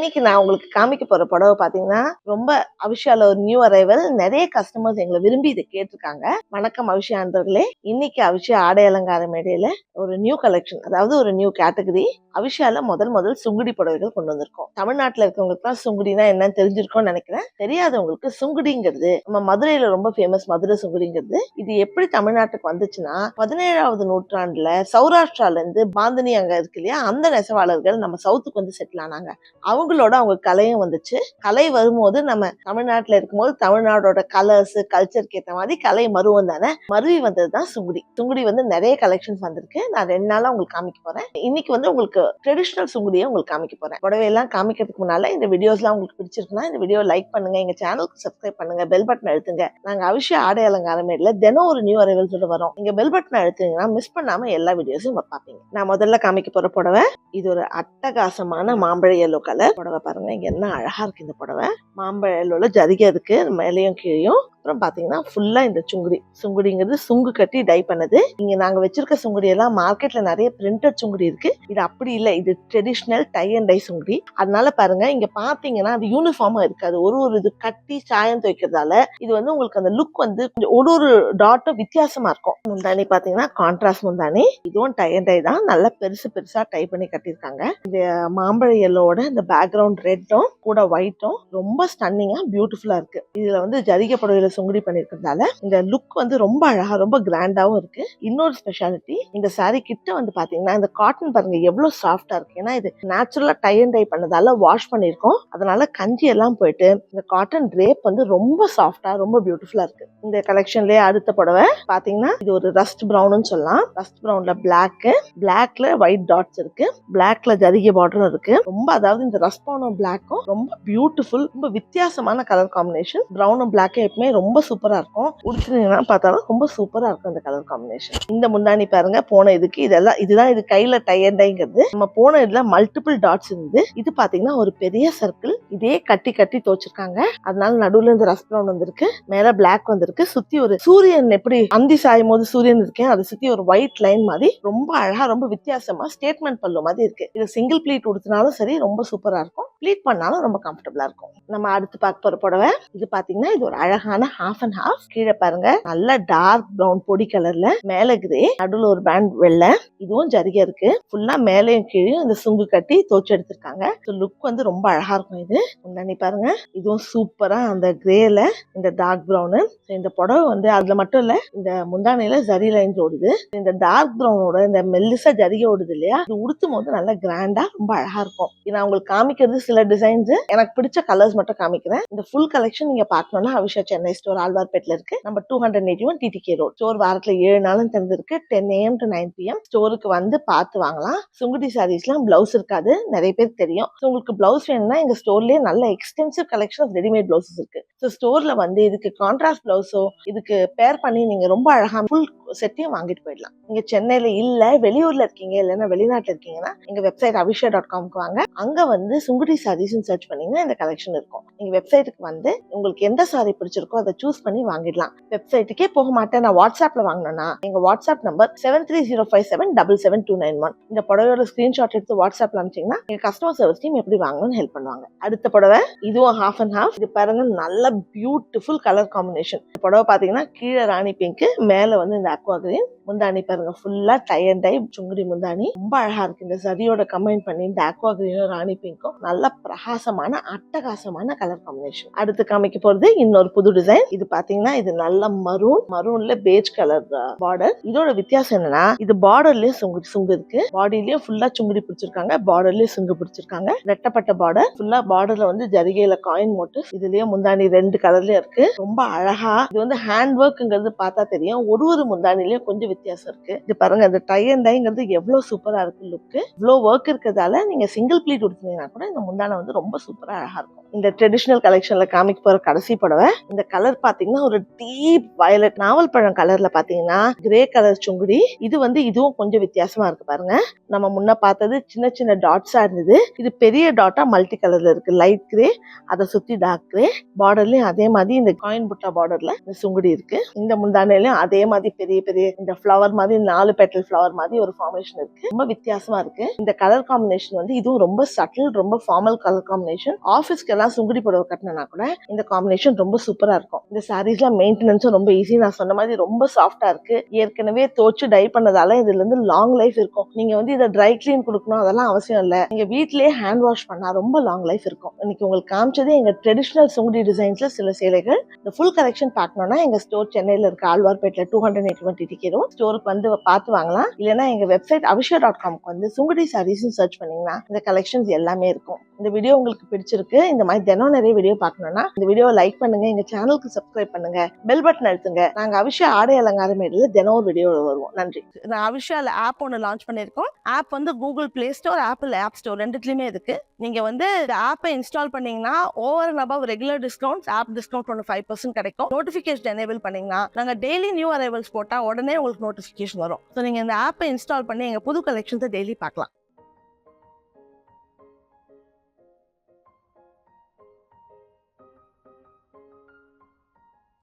இன்னைக்கு நான் உங்களுக்கு காமிக்க போற புடவை பாத்தீங்கன்னா ரொம்ப அபிஷால ஒரு நியூ அரைவல் நிறைய கஸ்டமர்ஸ் எங்களை விரும்பி இதை கேட்டிருக்காங்க. வணக்கம் அபிஷியா அன்பர்களே இன்னைக்கு அவிஷா ஆடை அலங்கார மேடையில ஒரு நியூ கலெக்ஷன் அதாவது ஒரு நியூ கேட்டகரி அபிஷால முதல் முதல் சுங்குடி புடவைகள் கொண்டு வந்திருக்கோம். தமிழ்நாட்டுல இருக்கவங்களுக்கு தான் சுங்குடினா என்னன்னு தெரிஞ்சிருக்கோம்னு நினைக்கிறேன். தெரியாதவங்களுக்கு சுங்குடிங்கிறது நம்ம மதுரையில ரொம்ப ஃபேமஸ் மதுரை சுங்குடிங்கிறது இது எப்படி தமிழ்நாட்டுக்கு வந்துச்சுன்னா பதினேழாவது நூற்றாண்டுல சௌராஷ்டிரால இருந்து பாந்தினி அங்க இருக்கு இல்லையா அந்த நெசவாளர்கள் நம்ம சவுத்துக்கு வந்து செட்டில் ஆனாங்க. அவங்க அவங்களோட அவங்க கலையும் வந்துச்சு. கலை வரும்போது நம்ம தமிழ்நாட்டில் இருக்கும்போது தமிழ்நாடோட கலர்ஸ் கல்ச்சருக்கு ஏற்ற மாதிரி கலை மருவம் தானே? மருவி வந்தது தான் சுங்குடி. சுங்குடி வந்து நிறைய கலெக்ஷன்ஸ் வந்திருக்கு. நான் ரெண்டு நாளாக உங்களுக்கு காமிக்க போகிறேன் இன்னைக்கு வந்து உங்களுக்கு ட்ரெடிஷ்னல் சுங்குடியை உங்களுக்கு காமிக்க போகிறேன் புடவையெல்லாம் காமிக்கிறதுக்கு முன்னால் இந்த வீடியோஸ்லாம் உங்களுக்கு பிடிச்சிருக்குன்னா இந்த வீடியோ லைக் பண்ணுங்க. எங்கள் சேனலுக்கு சப்ஸ்கிரைப் பண்ணுங்க. பெல் பட்டன் அழுத்துங்க. நாங்கள் அவிஷய ஆடை அலங்கார இல்லை தினம் ஒரு நியூ அரைவல்ஸோட வரும். இங்கே பெல் பட்டன் அழுத்துங்கன்னா மிஸ் பண்ணாமல் எல்லா வீடியோஸும் பார்ப்பீங்க நான் முதல்ல காமிக்க போகிற புடவை இது ஒரு அட்டகாசமான மாம்பழ எல்லோ கலர் புடவை பாருங்க. இங்க என்ன அழகா இருக்கு இந்த புடவை. மாம்பழ எல்லோல ஜரிகை இருக்கு மேலேயும் கீழையும். அப்புறம் பாத்தீங்கன்னா ஃபுல்லா இந்த சுங்குடி சுங்குடிங்கிறது சுங்கு கட்டி டை பண்ணது. இங்க நாங்க வச்சிருக்க சுங்குடி எல்லாம் மார்க்கெட்ல நிறைய பிரிண்டட் சுங்குடி இருக்கு. இது அப்படி இல்லை இது traditional tie and tie Sungudi. அதனால பாருங்க இங்க பாத்தீங்கன்னா அது யூனிஃபார்மா இருக்காது ஒரு ஒரு இது கட்டி சாயம் துவைக்கிறதால இது வந்து உங்களுக்கு அந்த லுக் வந்து கொஞ்சம் ஒரு ஒரு டாட்டும் வித்தியாசமா இருக்கும். முந்தானி பாத்தீங்கன்னா கான்ட்ராஸ்ட் முந்தானி இதுவும் டை அண்ட் டை தான். நல்லா பெருசு பெருசா டை பண்ணி கட்டியிருக்காங்க. இந்த மாம்பழ எல்லோட இந்த பேக்ரவுண்ட் ரெட்டும் கூட ஒயிட்டும் ரொம்ப ஸ்டன்னிங்கா பியூட்டிஃபுல்லா இருக்கு. இதுல வந்து ஜரிகை புடவையில் சுங்குடி பண்ணிருக்கிறதால இந்த லுக் வந்து ரொம்ப அழகா ரொம்ப கிராண்டாவும் இருக்கு. இன்னொரு ஸ்பெஷாலிட்டி இந்த saree கிட்ட வந்து பாத்தீங்கன்னா இந்த காட்டன் பாருங்க எவ்வளவு சாஃப்டா இருக்கு. ஏன்னா இது நேச்சுரலா டை அண்ட் டை பண்ணதால வாஷ் பண்ணிருக்கோம். அதனால கஞ்சி எல்லாம் போயிட்டு இந்த காட்டன் ரேப் வந்து ரொம்ப சாஃப்டா ரொம்ப பியூட்டிஃபுல்லா இருக்கு. இந்த கலெக்ஷன்லயே அடுத்த புடவை பாத்தீங்கன்னா இது ஒரு ரஸ்ட் ப்ரௌன்னு சொல்லலாம். ரஸ்ட் ப்ரௌன்ல பிளாக் பிளாக்ல ஒயிட் டாட்ஸ் இருக்கு. பிளாக்ல ஜரிகை பார்டரும் இருக்கு. ரொம்ப அதாவது இந்த ரஸ்ட் ப்ரௌனும் பிளாக்கும் ரொம்ப பியூட்டிஃபுல் ரொம்ப வித்தியாசமான கலர் காம்பினேஷன் ப்ரௌனும் பிளாக்கும் எப்பவுமே ரொம்ப சூப்பரா இருக்கும். உடுத்துனீங்கன்னா பார்த்தாலும் ரொம்ப சூப்பரா இருக்கும் இந்த கலர் காம்பினேஷன் இந்த முந்தானி பாருங்க போன இதுக்கு இதெல்லாம் இதுதான் இது கையில டையண்டைங்கிறது நம்ம போன இதுல மல்டிபிள் டாட்ஸ் இருந்து இது பாத்தீங்கன்னா ஒரு பெரிய சர்க்கிள் இதே கட்டி கட்டி தோச்சிருக்காங்க அதனால நடுவுல இருந்து ரஸ் ப்ரௌன் வந்திருக்கு மேல பிளாக் வந்திருக்கு. சுத்தி ஒரு சூரியன் எப்படி அந்தி சாயும் போது சூரியன் இருக்கேன் அதை சுத்தி ஒரு ஒயிட் லைன் மாதிரி ரொம்ப அழகா ரொம்ப வித்தியாசமா ஸ்டேட்மெண்ட் பல்லு மாதிரி இருக்கு. இது சிங்கிள் ப்ளீட் உடுத்தினாலும் சரி ரொம்ப சூப்பரா இருக்கும். ப்ளீட் பண்ணாலும் ரொம்ப கம்ஃபர்டபுளா இருக்கும். நம்ம அடுத்து பார்க்க போற புடவை இது பாத்தீங்கன்னா இது ஒரு அழகான ஹாஃப் அண்ட் ஹாஃப் கீழே பாருங்க நல்ல டார்க் ப்ரௌன் பொடி கலர்ல மேல கிரே நடுவில் ஒரு பேண்ட் வெள்ளை. இதுவும் ஜரிகை இருக்கு. ஃபுல்லா மேலேயும் கீழே இந்த சுங்கு கட்டி தோச்சு எடுத்திருக்காங்க. லுக் வந்து ரொம்ப அழகா இருக்கும் இது. முன்னாடி பாருங்க இதுவும் சூப்பரா அந்த கிரேல இந்த டார்க் ப்ரௌனு இந்த புடவை வந்து அதுல மட்டும் இல்ல இந்த முந்தானையில ஜரி லைன்ஸ் ஓடுது. இந்த டார்க் ப்ரௌனோட இந்த மெல்லிசா ஜரிகை ஓடுது இல்லையா? இது உடுத்தும் போது நல்லா கிராண்டா ரொம்ப அழகா இருக்கும். இது நான் உங்களுக்கு காமிக்கிறது சில டிசைன்ஸ் எனக்கு பிடிச்ச கலர்ஸ் மட்டும் காமிக்கிறேன். இந்த ஃபுல் கலெக்ஷன் நீங்க பார்க்கணும்னா அவிஷா சென்னை ஸ்டோர் ஆழ்வார்பேட்டில் இருக்கு. நம்ம two hundred eighty one TTK road store வாரத்துல ஏழு நாளும் திறந்திருக்கு. Ten AM to nine PM ஸ்டோருக்கு வந்து பார்த்து வாங்கலாம். சுங்குடி சாரீஸ்லாம் பிளவுஸ் இருக்காது. நிறைய பேர் தெரியும். உங்களுக்கு பிளவுஸ் வேணும்னா எங்க ஸ்டோர்லயே நல்ல extensive collection of readymade blouses இருக்கு. ஸோ ஸ்டோர்ல வந்து இதுக்கு கான்ட்ராஸ்ட் பிளவுஸோ இதுக்கு பேர் பண்ணி நீங்க ரொம்ப அழகா ஃபுல் செட்டையும் வாங்கிட்டு போயிடலாம். நீங்க சென்னையில இல்ல வெளியூர்ல இருக்கீங்க இல்லைன்னா வெளிநாட்டுல இருக்கீங்கன்னா எங்க வெப்சைட் அபிஷா டாட் காம்க்கு வாங்க. அங்க வந்து சுங்குடி சாரீஸ் சர்ச் பண்ணீங்கன்னா இந்த கலெக்ஷன் இருக்கும். நீங்கள் வெப்சைட்டுக்கு வந்து உங்களுக்கு எந்த சாரி பிடிச்சிருக்கோ அதை சூஸ் பண்ணி வாங்கிடலாம். வெப்சைட்டுக்கே போக மாட்டேன். நான் வாட்ஸ்அப்பில் வாங்கினேன்னா எங்கள் WhatsApp number seven three zero five seven double seven two nine one இந்த புடவையோட ஸ்க்ரீன்ஷாட் எடுத்து வாட்ஸ்அப்ல அனுப்பிச்சிங்கன்னா எங்கள் கஸ்டமர் சர்வீஸ் டீம் எப்படி வாங்கணும்னு ஹெல்ப் பண்ணுவாங்க. அடுத்த புடவை இதுவும் ஹாஃப் அண்ட் ஹாஃப் இது பாருங்க நல்ல பியூட்டிஃபுல் கலர் காம்பினேஷன் புடவை பார்த்தீங்கன்னா கீழே ராணி பிங்க் மேலே வந்து இந்த அக்வா கிரீன் முந்தானி பாருங்க. ஃபுல்லா டை அண்ட் டை சுங்குடி முந்தானி ரொம்ப அழகா இருக்கு. இந்த சரியோட கம்பைன் பண்ணி இந்த அக்வா கிரீனும் ராணி பிங்க்கும் நல்ல பிரகாசமான அட்டகாசமான கலர் காம்பினேஷன் அடுத்து காமிக்க போறது இன்னொரு புது டிசைன் இது பாத்தீங்கன்னா இது நல்ல மரூன் மரூன்ல பேஜ் கலர் பார்டர் இதோட வித்தியாசம் என்னன்னா இது பார்டர்லயும் சுங்கு சுங்கு இருக்கு. பாடியிலயும் ஃபுல்லா சுங்குடி பிடிச்சிருக்காங்க. பார்டர்லயும் சுங்கு பிடிச்சிருக்காங்க. ரெட்டப்பட்ட பார்டர் ஃபுல்லா பார்டர்ல வந்து ஜரிகையில காயின் மோட்டு இதுலயும் முந்தானி ரெண்டு கலர்லயும் இருக்கு. ரொம்ப அழகா இது வந்து ஹேண்ட் ஒர்க்ங்கிறது பார்த்தா தெரியும். ஒரு ஒரு முந்தானிலயும் கொஞ்சம் வித்தியாசம் இருக்கு. இது பாருங்க அந்த டை அண்ட் டைங்கிறது எவ்வளவு சூப்பரா இருக்கு லுக்கு இவ்வளோ ஒர்க் இருக்கிறதால நீங்க சிங்கிள் ப்ளீட் கொடுத்தீங்கன்னா கூட இந்த முந்தானை வந்து ரொம்ப சூப்பரா அழகா இருக்கும். இந்த ட்ரெடிஷ்னல் கலெக்ஷன்ல காமிக்க போற கடைசி புடவை இந்த கலர் பாத்தீங்கன்னா ஒரு டீப் வயலட் நாவல் பழம் கலர்ல பாத்தீங்கன்னா கிரே கலர் சுங்குடி. இது வந்து இதுவும் கொஞ்சம் வித்தியாசமா இருக்கு பாருங்க. நம்ம முன்ன பார்த்தது சின்ன சின்ன டாட்ஸா இருந்தது. இது பெரிய டாட்டா மல்டி கலர்ல இருக்கு. லைட் கிரே அதை சுத்தி டார்க் கிரே பார்டர்லயும் அதே மாதிரி இந்த காயின் புட்டா பார்டர்ல இந்த சுங்குடி இருக்கு. இந்த முந்தானையிலும் அதே மாதிரி பெரிய பெரிய பெரிய இந்த ஃப்ளவர் மாதிரி நாலு பெட்டல் ஃப்ளவர் மாதிரி ஒரு ஃபார்மேஷன் இருக்கு. ரொம்ப வித்தியாசமா இருக்கு. இந்த கலர் காம்பினேஷன் வந்து இதுவும் ரொம்ப சட்டில் ரொம்ப ஃபார்மல் கலர் காம்பினேஷன் ஆஃபீஸ்க்கு எல்லாம் சுங்குடி புடவை கட்டினா கூட இந்த காம்பினேஷன் ரொம்ப சூப்பரா இருக்கும். இந்த சாரீஸ்லாம் மெயின்டெனன்ஸும் ரொம்ப ஈஸி நான் சொன்ன மாதிரி ரொம்ப சாஃப்டா இருக்கு. ஏற்கனவே தோச்சு டை பண்ணதால இதுல இருந்து லாங் லைஃப் இருக்கும். நீங்க வந்து இதை ட்ரை கிளீன் கொடுக்கணும் அதெல்லாம் அவசியம் இல்லை. நீங்க வீட்லயே ஹேண்ட் வாஷ் பண்ணா ரொம்ப லாங் லைஃப் இருக்கும். இன்னைக்கு உங்களுக்கு காமிச்சது எங்க ட்ரெடிஷனல் சுங்குடி டிசைன்ஸ்ல சில சேலைகள். இந்த ஃபுல் கலெக்ஷன் பார்க்கணும்னா எங்க ஸ்டோர் சென்னையில இருக்க ஆழ்வார்பேட்டில் டூ ஹண்ட்ரட் எயிட் டுவெண்ட்டி டிக்கெட்டும் ஸ்டோருக்கு வந்து பார்த்து வாங்கலாம். இல்லைன்னா எங்க வெப்சைட் அபிஷா டாட் காம்க்கு வந்து சுங்குடி சாரீஸ் சர்ச் பண்ணீங்கன்னா இந்த கலெக்ஷன்ஸ் எல்லாமே இருக்கும். இந்த வீடியோ உங்களுக்கு பிடிச்சிருக்கு இந்த மாதிரி தினம் நிறைய வீடியோ பார்க்கணும்னா இந்த வீடியோவை லைக் பண்ணுங்க எங்க சேனலுக்கு சப்ஸ்கிரைப் பண்ணுங்க பெல் பட்டன் அழுத்துங்க. நாங்க அபிஷா ஆடை அலங்கார மேடையில் தினம் ஒரு வீடியோ வருவோம். நன்றி. நான் அபிஷால ஆப் ஒன்று லான்ச் பண்ணியிருக்கோம். ஆப் வந்து Google play store Apple app store ரெண்டுத்துலயுமே இருக்கு. நீங்க வந்து இந்த ஆப்பை இன்ஸ்டால் பண்ணீங்கன்னா over and above regular discounts app discount ஒன்று ஃபைவ் பர்சன்ட் கிடைக்கும். நோட்டிஃபிகேஷன் எனேபிள் பண்ணீங்கன்னா நாங்கள் டெய்லி நியூ அரைவல்ஸ் போட்டால் உடனே உங்களுக்கு நோட்டிஃபிகேஷன் வரும். ஸோ நீங்க இந்த ஆப்பை இன்ஸ்டால் பண்ணி எங்க புது கலெக்ஷன்ஸை டெய்லி பார்க்கலாம்.